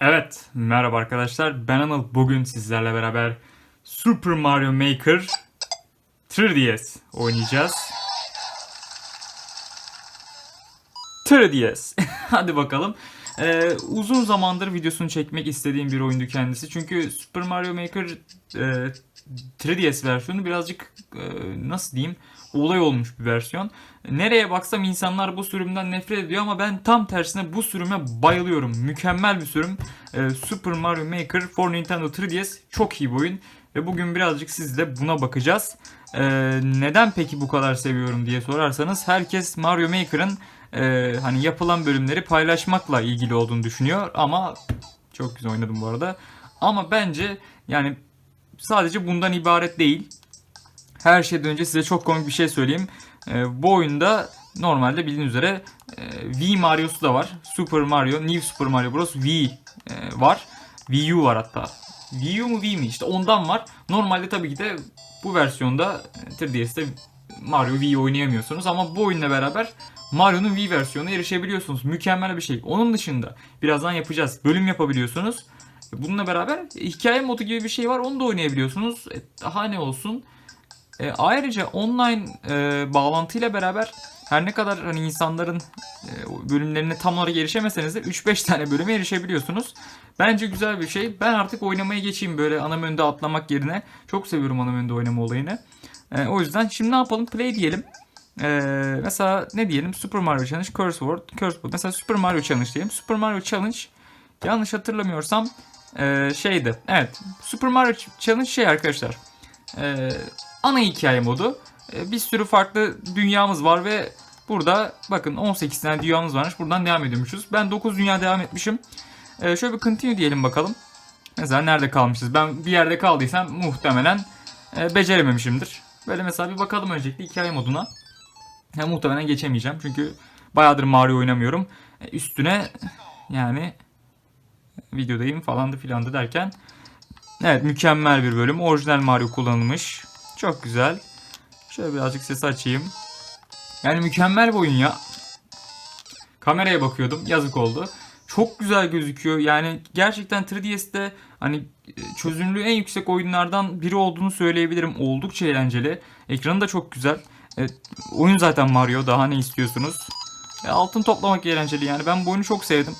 Evet, merhaba arkadaşlar. Ben Anıl. Bugün sizlerle beraber Super Mario Maker 3DS oynayacağız. 3DS. Hadi bakalım. Ee, uzun zamandır videosunu çekmek istediğim bir oyundu kendisi. Çünkü Super Mario Maker e, 3DS versiyonu birazcık e, nasıl diyeyim olay olmuş bir versiyon. Nereye baksam insanlar bu sürümden nefret ediyor ama ben tam tersine bu sürüme bayılıyorum. Mükemmel bir sürüm. Ee, Super Mario Maker for Nintendo 3DS çok iyi bir oyun. Ve bugün birazcık sizle buna bakacağız. Ee, neden peki bu kadar seviyorum diye sorarsanız herkes Mario Maker'ın e, hani yapılan bölümleri paylaşmakla ilgili olduğunu düşünüyor ama çok güzel oynadım bu arada. Ama bence yani sadece bundan ibaret değil. Her şeyden önce size çok komik bir şey söyleyeyim. Ee, bu oyunda normalde bildiğiniz üzere e, Wii Mario'su da var. Super Mario, New Super Mario Bros. Wii e, var. Wii U var hatta. Wii U mu Wii mi? İşte ondan var. Normalde tabii ki de bu versiyonda e, 3DS'te Mario Wii oynayamıyorsunuz ama bu oyunla beraber Mario'nun Wii versiyonuna erişebiliyorsunuz. Mükemmel bir şey. Onun dışında birazdan yapacağız. Bölüm yapabiliyorsunuz. Bununla beraber hikaye modu gibi bir şey var. Onu da oynayabiliyorsunuz. E, daha ne olsun? E, ayrıca online e, bağlantıyla beraber her ne kadar hani insanların e, bölümlerine tam olarak erişemeseniz de 3-5 tane bölüme erişebiliyorsunuz. Bence güzel bir şey. Ben artık oynamaya geçeyim böyle ana menüde atlamak yerine. Çok seviyorum ana menüde oynama olayını. E, o yüzden şimdi ne yapalım? Play diyelim. E, mesela ne diyelim? Super Mario Challenge, Curse World, Curse World. Mesela Super Mario Challenge diyelim. Super Mario Challenge yanlış hatırlamıyorsam e, şeydi. Evet. Super Mario Challenge şey arkadaşlar. E, ana hikaye modu. E, bir sürü farklı dünyamız var ve burada bakın 18 tane dünyamız varmış. Buradan devam ediyormuşuz. Ben 9 dünya devam etmişim. E, şöyle bir continue diyelim bakalım. Mesela nerede kalmışız? Ben bir yerde kaldıysam muhtemelen e, becerememişimdir. Böyle mesela bir bakalım öncelikle hikaye moduna. Ya, muhtemelen geçemeyeceğim çünkü bayağıdır Mario oynamıyorum. E, üstüne yani videodayım falandı filandı derken Evet mükemmel bir bölüm. Orijinal Mario kullanılmış. Çok güzel. Şöyle birazcık sesi açayım. Yani mükemmel bir oyun ya. Kameraya bakıyordum. Yazık oldu. Çok güzel gözüküyor. Yani gerçekten 3DS'te hani e, çözünürlüğü en yüksek oyunlardan biri olduğunu söyleyebilirim. Oldukça eğlenceli. Ekranı da çok güzel. Evet, oyun zaten Mario. Daha ne istiyorsunuz? E, altın toplamak eğlenceli yani. Ben bu oyunu çok sevdim.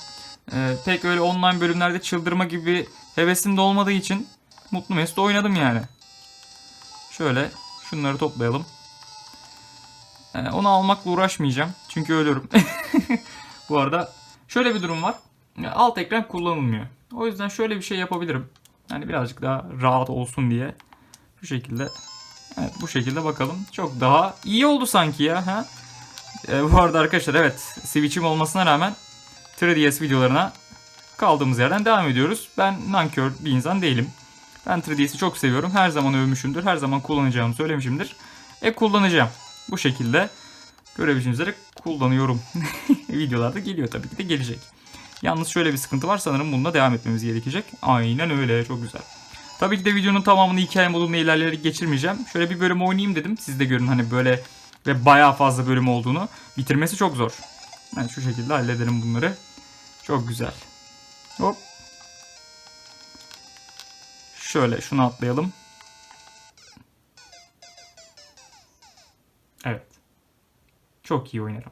E, pek öyle online bölümlerde çıldırma gibi hevesim de olmadığı için mutlu mesut oynadım yani. Şöyle şunları toplayalım. Ee, onu almakla uğraşmayacağım. Çünkü ölürüm. Bu arada şöyle bir durum var. Alt ekran kullanılmıyor. O yüzden şöyle bir şey yapabilirim. Yani birazcık daha rahat olsun diye. Bu şekilde. Evet bu şekilde bakalım. Çok daha iyi oldu sanki ya. Ha? Ee, bu arada arkadaşlar evet Switch'im olmasına rağmen 3DS videolarına kaldığımız yerden devam ediyoruz. Ben nankör bir insan değilim. Ben 3DS'i çok seviyorum. Her zaman övmüşümdür. Her zaman kullanacağımı söylemişimdir. E kullanacağım. Bu şekilde görebileceğiniz üzere kullanıyorum. Videolarda geliyor tabii ki de gelecek. Yalnız şöyle bir sıkıntı var. Sanırım bununla devam etmemiz gerekecek. Aynen öyle. Çok güzel. Tabii ki de videonun tamamını hikaye modunda ilerleyerek geçirmeyeceğim. Şöyle bir bölüm oynayayım dedim. Siz de görün hani böyle ve bayağı fazla bölüm olduğunu. Bitirmesi çok zor. Yani şu şekilde halledelim bunları. Çok güzel. Hop. Şöyle şunu atlayalım. Evet. Çok iyi oynarım.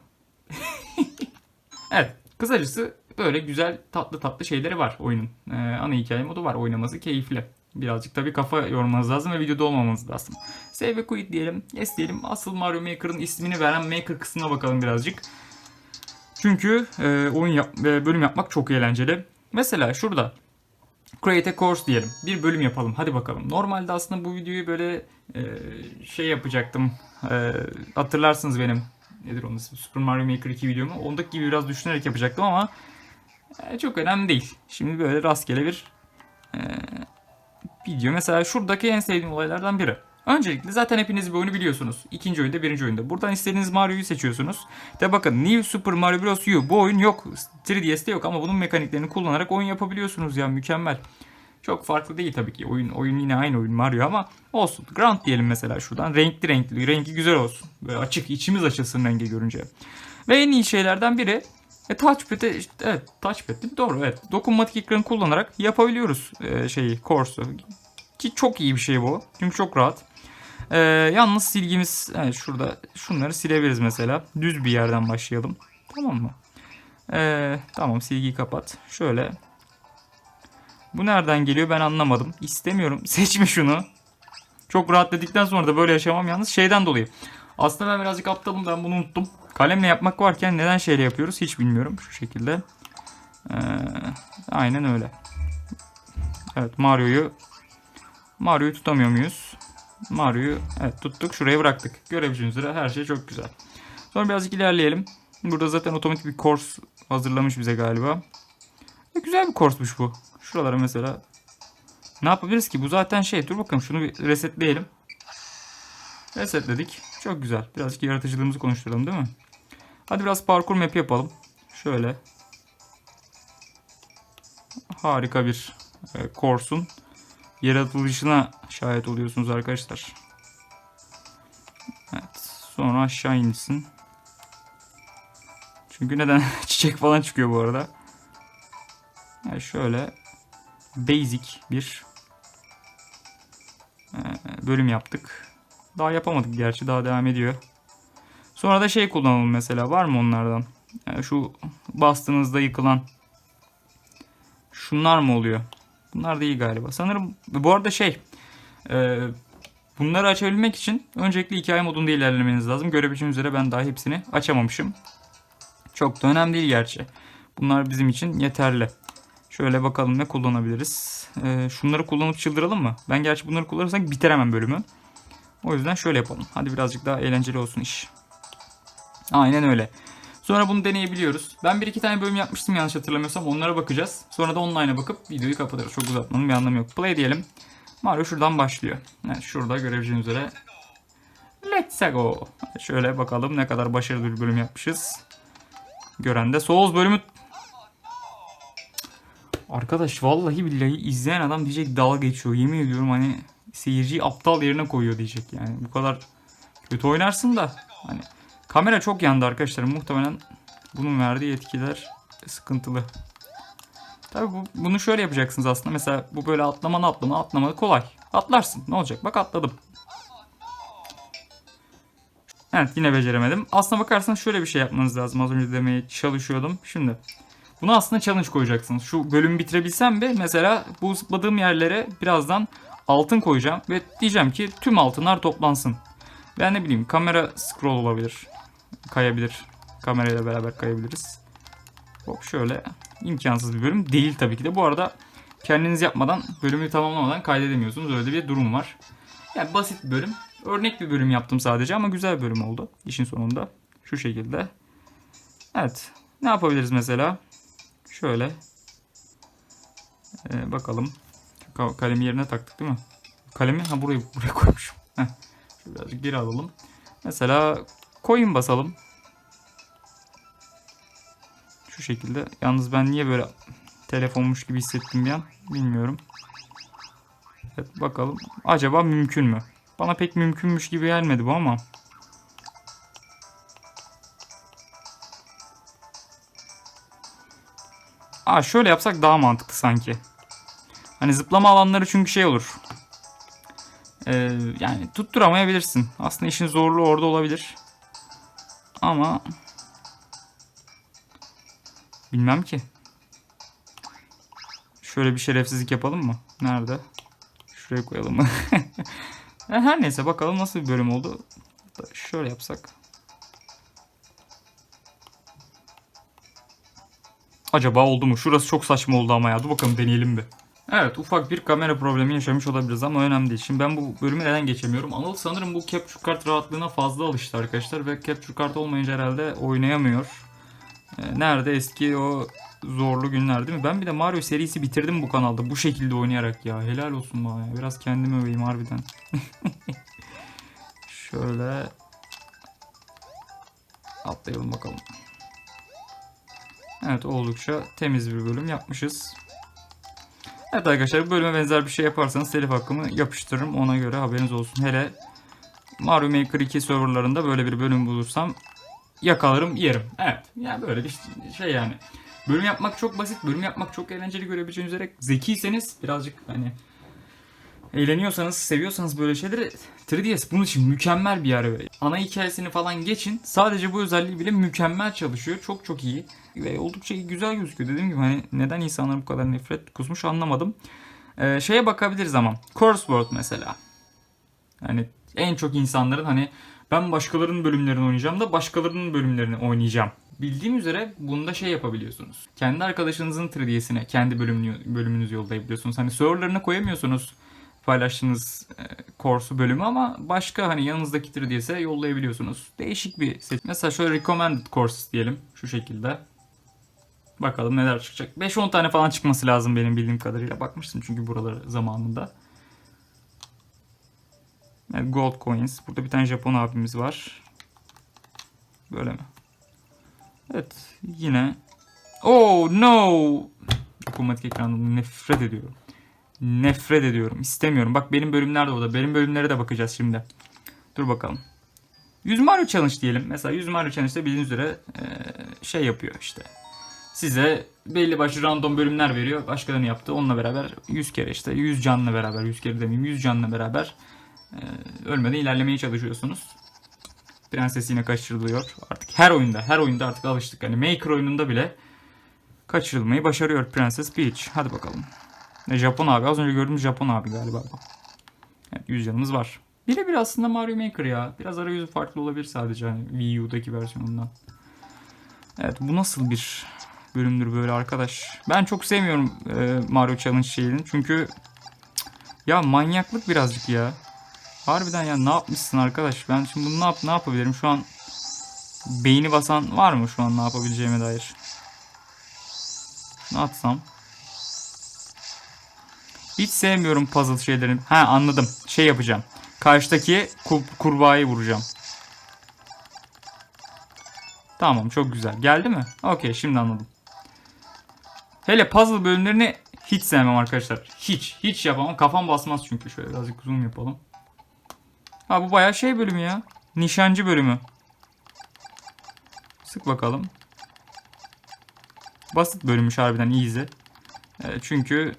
evet. Kısacası böyle güzel tatlı tatlı şeyleri var oyunun. Ee, ana hikaye modu var. Oynaması keyifli. Birazcık tabii kafa yormanız lazım ve videoda olmamanız lazım. Save ve quit diyelim. Yes diyelim. Asıl Mario Maker'ın ismini veren Maker kısmına bakalım birazcık. Çünkü e, oyun yap ve bölüm yapmak çok eğlenceli. Mesela şurada Create a course diyelim. Bir bölüm yapalım. Hadi bakalım. Normalde aslında bu videoyu böyle e, şey yapacaktım. E, hatırlarsınız benim nedir onun ismi? Super Mario Maker 2 videomu. Ondaki gibi biraz düşünerek yapacaktım ama e, çok önemli değil. Şimdi böyle rastgele bir e, video. Mesela şuradaki en sevdiğim olaylardan biri. Öncelikle zaten hepiniz bu oyunu biliyorsunuz. İkinci oyunda, birinci oyunda. Buradan istediğiniz Mario'yu seçiyorsunuz. De bakın New Super Mario Bros. U. Bu oyun yok. 3DS'te yok ama bunun mekaniklerini kullanarak oyun yapabiliyorsunuz ya. Mükemmel. Çok farklı değil tabii ki. Oyun oyun yine aynı oyun Mario ama olsun. Grand diyelim mesela şuradan. Renkli renkli. Rengi güzel olsun. Böyle açık. içimiz açılsın rengi görünce. Ve en iyi şeylerden biri E touchpad'e işte, evet touchpad değil mi? Doğru evet. Dokunmatik ekranı kullanarak yapabiliyoruz e, şeyi course'u. Ki çok iyi bir şey bu. Çünkü çok rahat. E, yalnız silgimiz evet, şurada şunları silebiliriz mesela. Düz bir yerden başlayalım. Tamam mı? E, tamam silgiyi kapat. Şöyle. Bu nereden geliyor ben anlamadım. İstemiyorum. Seçme şunu. Çok rahat dedikten sonra da böyle yaşamam yalnız şeyden dolayı. Aslında ben birazcık aptalım ben bunu unuttum. Kalemle yapmak varken neden şeyle yapıyoruz hiç bilmiyorum. Şu şekilde. Ee, aynen öyle. Evet Mario'yu Mario'yu tutamıyor muyuz? Mario'yu evet tuttuk. Şuraya bıraktık. Görebileceğiniz üzere her şey çok güzel. Sonra birazcık ilerleyelim. Burada zaten otomatik bir course hazırlamış bize galiba. E, güzel bir course'muş bu. Şuralara mesela ne yapabiliriz ki? Bu zaten şey. Dur bakalım şunu bir resetleyelim. Resetledik. Çok güzel. Birazcık yaratıcılığımızı konuşturalım değil mi? Hadi biraz parkur map yapalım. Şöyle. Harika bir e, course'un yaratılışına şahit oluyorsunuz arkadaşlar. Evet. Sonra aşağı insin. Çünkü neden? Çiçek falan çıkıyor bu arada. Yani şöyle basic bir e, bölüm yaptık. Daha yapamadık gerçi daha devam ediyor. Sonra da şey kullanalım mesela var mı onlardan? Yani şu bastığınızda yıkılan şunlar mı oluyor? Bunlar iyi galiba. Sanırım bu arada şey e, bunları açabilmek için öncelikle hikaye modunda ilerlemeniz lazım. Görebileceğiniz üzere ben daha hepsini açamamışım. Çok da önemli değil gerçi. Bunlar bizim için yeterli. Şöyle bakalım ne kullanabiliriz. Ee, şunları kullanıp çıldıralım mı? Ben gerçi bunları kullanırsak bitiremem bölümü. O yüzden şöyle yapalım. Hadi birazcık daha eğlenceli olsun iş. Aynen öyle. Sonra bunu deneyebiliyoruz. Ben bir iki tane bölüm yapmıştım yanlış hatırlamıyorsam. Onlara bakacağız. Sonra da online'a bakıp videoyu kapatırız. Çok uzatmanın bir anlamı yok. Play diyelim. Mario şuradan başlıyor. Evet, şurada görebileceğiniz üzere. Let's go. Şöyle bakalım ne kadar başarılı bir bölüm yapmışız. Gören de Souls bölümü Arkadaş vallahi billahi izleyen adam diyecek dalga geçiyor. Yemin ediyorum hani seyirciyi aptal yerine koyuyor diyecek yani. Bu kadar kötü oynarsın da hani kamera çok yandı arkadaşlar. Muhtemelen bunun verdiği etkiler sıkıntılı. Tabii bu, bunu şöyle yapacaksınız aslında. Mesela bu böyle atlamalı atlama atlamalı kolay. Atlarsın. Ne olacak? Bak atladım. Evet yine beceremedim. Aslına bakarsanız şöyle bir şey yapmanız lazım. Az önce demeye çalışıyordum. Şimdi Buna aslında challenge koyacaksınız. Şu bölümü bitirebilsem de mesela bu zıpladığım yerlere birazdan altın koyacağım. Ve diyeceğim ki tüm altınlar toplansın. Ben ne bileyim kamera scroll olabilir. Kayabilir. Kamerayla beraber kayabiliriz. Hop şöyle imkansız bir bölüm değil tabii ki de. Bu arada kendiniz yapmadan bölümü tamamlamadan kaydedemiyorsunuz. Öyle bir durum var. Yani basit bir bölüm. Örnek bir bölüm yaptım sadece ama güzel bir bölüm oldu. işin sonunda. Şu şekilde. Evet. Ne yapabiliriz mesela? Şöyle. Ee, bakalım. Ka- kalemi yerine taktık değil mi? Kalemi ha burayı buraya koymuşum. Heh. Şöyle birazcık geri alalım. Mesela coin basalım. Şu şekilde. Yalnız ben niye böyle telefonmuş gibi hissettim bir an bilmiyorum. Evet bakalım. Acaba mümkün mü? Bana pek mümkünmüş gibi gelmedi bu ama. Aa şöyle yapsak daha mantıklı sanki. Hani zıplama alanları çünkü şey olur. Ee, yani tutturamayabilirsin. Aslında işin zorluğu orada olabilir. Ama bilmem ki. Şöyle bir şerefsizlik yapalım mı? Nerede? Şuraya koyalım mı? Her neyse bakalım nasıl bir bölüm oldu. Şöyle yapsak. Acaba oldu mu? Şurası çok saçma oldu ama ya. Dur bakalım deneyelim bir. Evet ufak bir kamera problemi yaşamış olabiliriz ama önemli değil. Şimdi ben bu bölümü neden geçemiyorum? Anıl sanırım bu capture kart rahatlığına fazla alıştı arkadaşlar ve capture kart olmayınca herhalde oynayamıyor. Ee, nerede eski o zorlu günler değil mi? Ben bir de Mario serisi bitirdim bu kanalda bu şekilde oynayarak ya. Helal olsun bana ya. Biraz kendimi öveyim harbiden. Şöyle atlayalım bakalım. Evet oldukça temiz bir bölüm yapmışız. Evet arkadaşlar bu bölüme benzer bir şey yaparsanız telif hakkımı yapıştırırım. Ona göre haberiniz olsun. Hele Mario Maker 2 serverlarında böyle bir bölüm bulursam yakalarım yerim. Evet. Yani böyle bir şey yani. Bölüm yapmak çok basit. Bölüm yapmak çok eğlenceli görebileceğiniz üzere. Zekiyseniz birazcık hani eğleniyorsanız, seviyorsanız böyle şeyleri 3DS bunun için mükemmel bir yer. Ana hikayesini falan geçin. Sadece bu özelliği bile mükemmel çalışıyor. Çok çok iyi. Ve oldukça güzel gözüküyor. Dediğim gibi hani neden insanlar bu kadar nefret kusmuş anlamadım. Ee, şeye bakabiliriz ama. Courseworld mesela. Hani en çok insanların hani ben başkalarının bölümlerini oynayacağım da başkalarının bölümlerini oynayacağım. Bildiğim üzere bunda şey yapabiliyorsunuz. Kendi arkadaşınızın 3DS'ine kendi bölümünü, bölümünüzü yollayabiliyorsunuz. Hani serverlarına koyamıyorsunuz paylaştığınız e, course'u bölümü ama başka hani yanınızdaki 3DS'e yollayabiliyorsunuz. Değişik bir seçim. Mesela şöyle recommended courses diyelim şu şekilde. Bakalım neler çıkacak. 5-10 tane falan çıkması lazım benim bildiğim kadarıyla. Bakmıştım çünkü buraları zamanında. Evet, gold coins. Burada bir tane Japon abimiz var. Böyle mi? Evet. Yine. Oh no! Dokunmatik ekrandan nefret ediyorum. Nefret ediyorum. İstemiyorum. Bak benim bölümler de orada. Benim bölümlere de bakacağız şimdi. Dur bakalım. 100 Mario Challenge diyelim. Mesela 100 Mario Challenge'da bildiğiniz üzere eee, şey yapıyor işte. Size belli başlı random bölümler veriyor. Başkalarının yaptığı. Onunla beraber 100 kere işte 100 canla beraber 100 kere demeyeyim 100 canla beraber eee, ölmeden ilerlemeye çalışıyorsunuz. Prenses yine kaçırılıyor. Artık her oyunda, her oyunda artık alıştık. Hani Maker oyununda bile kaçırılmayı başarıyor Prenses Peach. Hadi bakalım. Ne Japon abi. Az önce gördüğümüz Japon abi galiba. Evet 100 canımız var. Birebir aslında Mario Maker ya. Biraz arayüzü farklı olabilir sadece hani Wii U'daki versiyonundan. Evet bu nasıl bir bölümdür böyle arkadaş. Ben çok sevmiyorum e, Mario Challenge şeyini. Çünkü ya manyaklık birazcık ya. Harbiden ya ne yapmışsın arkadaş? Ben şimdi bunu ne, yap ne yapabilirim? Şu an beyni basan var mı şu an ne yapabileceğime dair? Ne atsam? Hiç sevmiyorum puzzle şeylerini. Ha anladım. Şey yapacağım. Karşıdaki ku- kurbağayı vuracağım. Tamam çok güzel. Geldi mi? Okey şimdi anladım. Hele puzzle bölümlerini hiç sevmem arkadaşlar. Hiç. Hiç yapamam. Kafam basmaz çünkü. Şöyle birazcık zoom yapalım. Ha bu bayağı şey bölümü ya. Nişancı bölümü. Sık bakalım. Basit bölümmüş harbiden easy. E, çünkü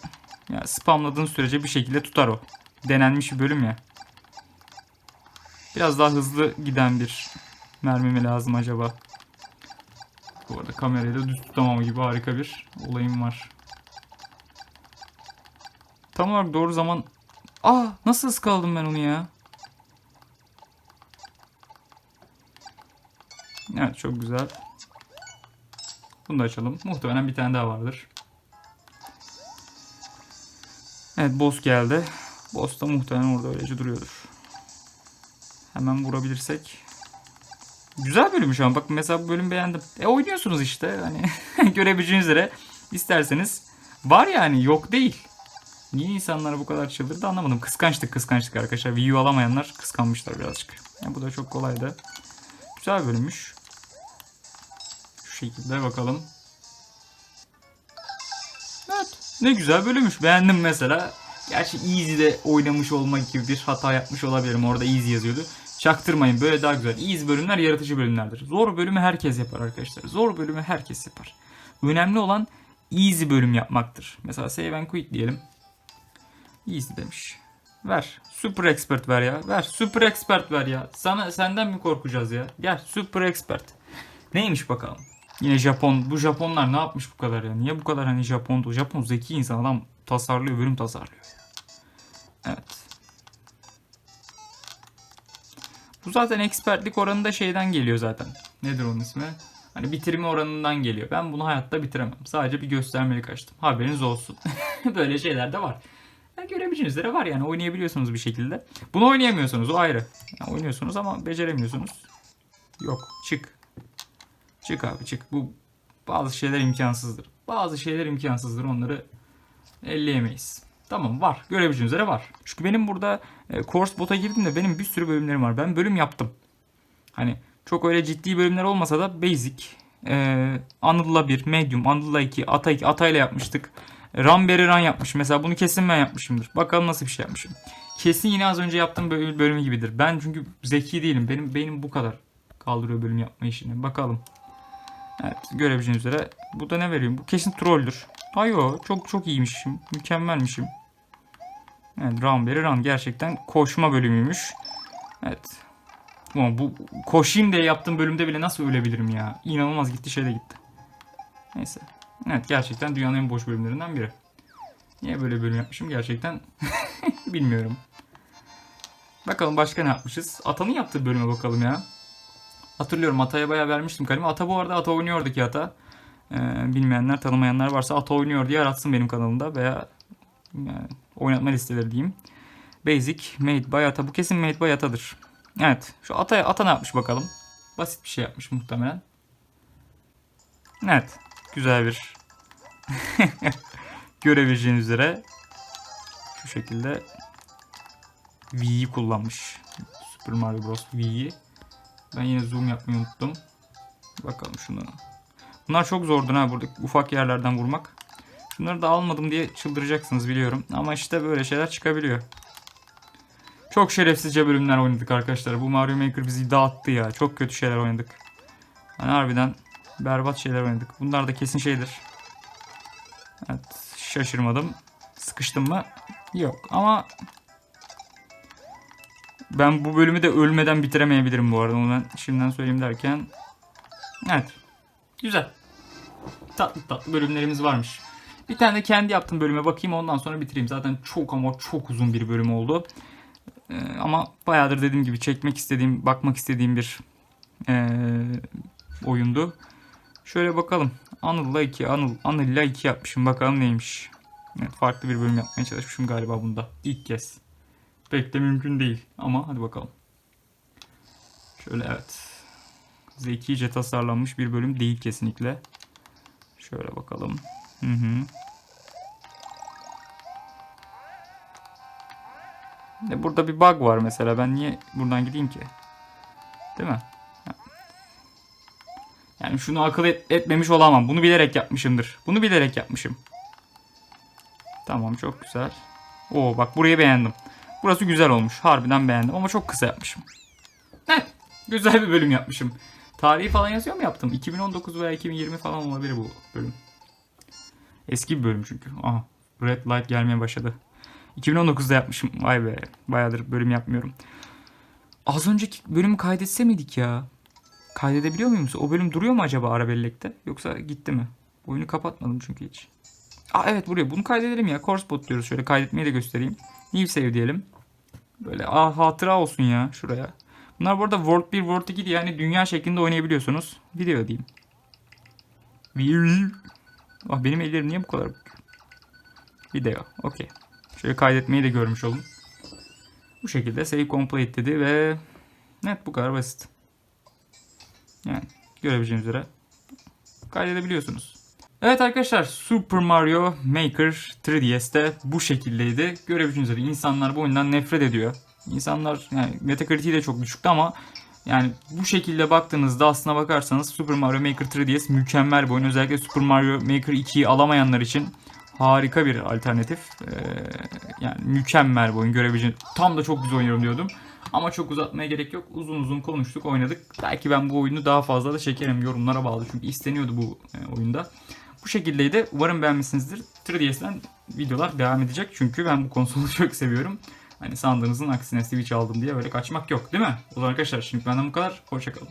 ya spamladığın sürece bir şekilde tutar o. Denenmiş bir bölüm ya. Biraz daha hızlı giden bir mermi mi lazım acaba? Bu arada kamerayı da düz tutamama gibi harika bir olayım var. Tam olarak doğru zaman... Aa nasıl ıskaladım ben onu ya? Evet çok güzel. Bunu da açalım. Muhtemelen bir tane daha vardır. Evet boss geldi. Boss da muhtemelen orada öylece duruyordur. Hemen vurabilirsek. Güzel bölüm şu an. Bak mesela bu bölümü beğendim. E oynuyorsunuz işte. Hani görebileceğiniz üzere isterseniz var yani yok değil. Niye insanlar bu kadar çıldırdı anlamadım. Kıskançlık kıskançlık arkadaşlar. Wii U alamayanlar kıskanmışlar birazcık. Yani bu da çok kolaydı. Güzel bölümmüş. Şu şekilde bakalım. Ne güzel bölümmüş. Beğendim mesela. Gerçi Easy'de oynamış olmak gibi bir hata yapmış olabilirim. Orada Easy yazıyordu. Çaktırmayın böyle daha güzel. Easy bölümler yaratıcı bölümlerdir. Zor bölümü herkes yapar arkadaşlar. Zor bölümü herkes yapar. Önemli olan easy bölüm yapmaktır. Mesela save and quit diyelim. Easy demiş. Ver. Super expert ver ya. Ver. Super expert ver ya. Sana senden mi korkacağız ya? Gel super expert. Neymiş bakalım. Yine Japon. Bu Japonlar ne yapmış bu kadar ya? Niye bu kadar hani Japon? Japon zeki insan adam tasarlıyor, bölüm tasarlıyor. Evet. Bu zaten expertlik oranı da şeyden geliyor zaten. Nedir onun ismi? Hani bitirme oranından geliyor. Ben bunu hayatta bitiremem. Sadece bir göstermelik açtım. Haberiniz olsun. Böyle şeyler de var. Ya görebileceğiniz var yani oynayabiliyorsunuz bir şekilde. Bunu oynayamıyorsunuz o ayrı. Ya oynuyorsunuz ama beceremiyorsunuz. Yok çık. Çık abi çık. Bu bazı şeyler imkansızdır. Bazı şeyler imkansızdır. Onları elleyemeyiz. Tamam var. Görebileceğiniz üzere var. Çünkü benim burada e, Course Bot'a girdim de benim bir sürü bölümlerim var. Ben bölüm yaptım. Hani çok öyle ciddi bölümler olmasa da basic. E, Anıl'la 1, Medium, Anıl'la 2, Ata 2, Ata'yla yapmıştık. Ramberi Run yapmış. Mesela bunu kesin ben yapmışımdır. Bakalım nasıl bir şey yapmışım. Kesin yine az önce yaptığım böl- bölümü gibidir. Ben çünkü zeki değilim. Benim beynim bu kadar. kaldırıyor bölüm yapma işini. Bakalım. Evet görebileceğiniz üzere. Bu da ne veriyor? Bu kesin trolldür. Ayo çok çok iyiymişim. Mükemmelmişim. Evet Runberry Run gerçekten koşma bölümüymüş. Evet. Ulan bu koşayım diye yaptığım bölümde bile nasıl ölebilirim ya? İnanılmaz gitti şey de gitti. Neyse. Evet gerçekten dünyanın en boş bölümlerinden biri. Niye böyle bölüm yapmışım gerçekten bilmiyorum. Bakalım başka ne yapmışız? Ata'nın yaptığı bölüme bakalım ya. Hatırlıyorum Ata'ya bayağı vermiştim kalemi. Ata bu arada Ata oynuyordu ki Ata. Ee, bilmeyenler, tanımayanlar varsa Ata oynuyor diye aratsın benim kanalımda veya yani, oynatma listeleri diyeyim. Basic, Made by Ata. Bu kesin Made by Ata'dır. Evet. Şu Ata, Ata ne yapmış bakalım. Basit bir şey yapmış muhtemelen. Evet. Güzel bir görebileceğiniz üzere şu şekilde V'yi kullanmış. Super Mario Bros. V'yi. Ben yine zoom yapmayı unuttum. Bakalım şunu. Bunlar çok zordur ha burada ufak yerlerden vurmak. Şunları da almadım diye çıldıracaksınız biliyorum. Ama işte böyle şeyler çıkabiliyor. Çok şerefsizce bölümler oynadık arkadaşlar. Bu Mario Maker bizi dağıttı ya. Çok kötü şeyler oynadık. Hani harbiden berbat şeyler oynadık. Bunlar da kesin şeydir. Evet şaşırmadım. Sıkıştım mı? Yok ama ben bu bölümü de ölmeden bitiremeyebilirim bu arada. Onu ben şimdiden söyleyeyim derken. Evet. Güzel. Tatlı tatlı bölümlerimiz varmış. Bir tane de kendi yaptığım bölüme bakayım ondan sonra bitireyim. Zaten çok ama çok uzun bir bölüm oldu. Ee, ama bayağıdır dediğim gibi çekmek istediğim, bakmak istediğim bir ee, oyundu. Şöyle bakalım. Anıl'la 2, Anıl, Anıl'la 2 yapmışım. Bakalım neymiş. Evet, farklı bir bölüm yapmaya çalışmışım galiba bunda. İlk kez. Pek de mümkün değil. Ama hadi bakalım. Şöyle evet. Zekice tasarlanmış bir bölüm değil kesinlikle. Şöyle bakalım. Hı hı. E burada bir bug var mesela. Ben niye buradan gideyim ki? Değil mi? Yani şunu akıl et- etmemiş olamam. Bunu bilerek yapmışımdır. Bunu bilerek yapmışım. Tamam çok güzel. Oo bak burayı beğendim. Burası güzel olmuş. Harbiden beğendim ama çok kısa yapmışım. Heh, güzel bir bölüm yapmışım. Tarihi falan yazıyor mu yaptım? 2019 veya 2020 falan olabilir bu bölüm. Eski bir bölüm çünkü. Aha red light gelmeye başladı. 2019'da yapmışım. Vay be. Bayağıdır bölüm yapmıyorum. Az önceki bölümü kaydetse miydik ya? Kaydedebiliyor muyum? O bölüm duruyor mu acaba ara bellekte? Yoksa gitti mi? Oyunu kapatmadım çünkü hiç. Aa evet buraya. Bunu kaydedelim ya. Course bot diyoruz. Şöyle kaydetmeyi de göstereyim. New save diyelim. Böyle aa hatıra olsun ya şuraya. Bunlar bu arada World 1, World 2 diye yani dünya şeklinde oynayabiliyorsunuz. Video diyeyim. Ah benim ellerim niye bu kadar? Video. Okey. Şöyle kaydetmeyi de görmüş olun. Bu şekilde save complete dedi ve net bu kadar basit. Yani görebileceğiniz üzere kaydedebiliyorsunuz. Evet arkadaşlar Super Mario Maker 3DS'te bu şekildeydi. Görebileceğiniz üzere insanlar bu oyundan nefret ediyor. İnsanlar yani Metacritic'i de çok düşüktü ama yani bu şekilde baktığınızda aslına bakarsanız Super Mario Maker 3DS mükemmel bir oyun. Özellikle Super Mario Maker 2'yi alamayanlar için harika bir alternatif. Ee, yani mükemmel bir oyun görebileceğiniz. Tam da çok güzel oynuyorum diyordum. Ama çok uzatmaya gerek yok. Uzun uzun konuştuk, oynadık. Belki ben bu oyunu daha fazla da çekerim. Yorumlara bağlı çünkü isteniyordu bu e, oyunda. Bu şekildeydi. Umarım beğenmişsinizdir. 3DS'den videolar devam edecek. Çünkü ben bu konsolu çok seviyorum. Hani sandığınızın aksine Switch aldım diye böyle kaçmak yok değil mi? O zaman arkadaşlar şimdi benden bu kadar. Hoşçakalın.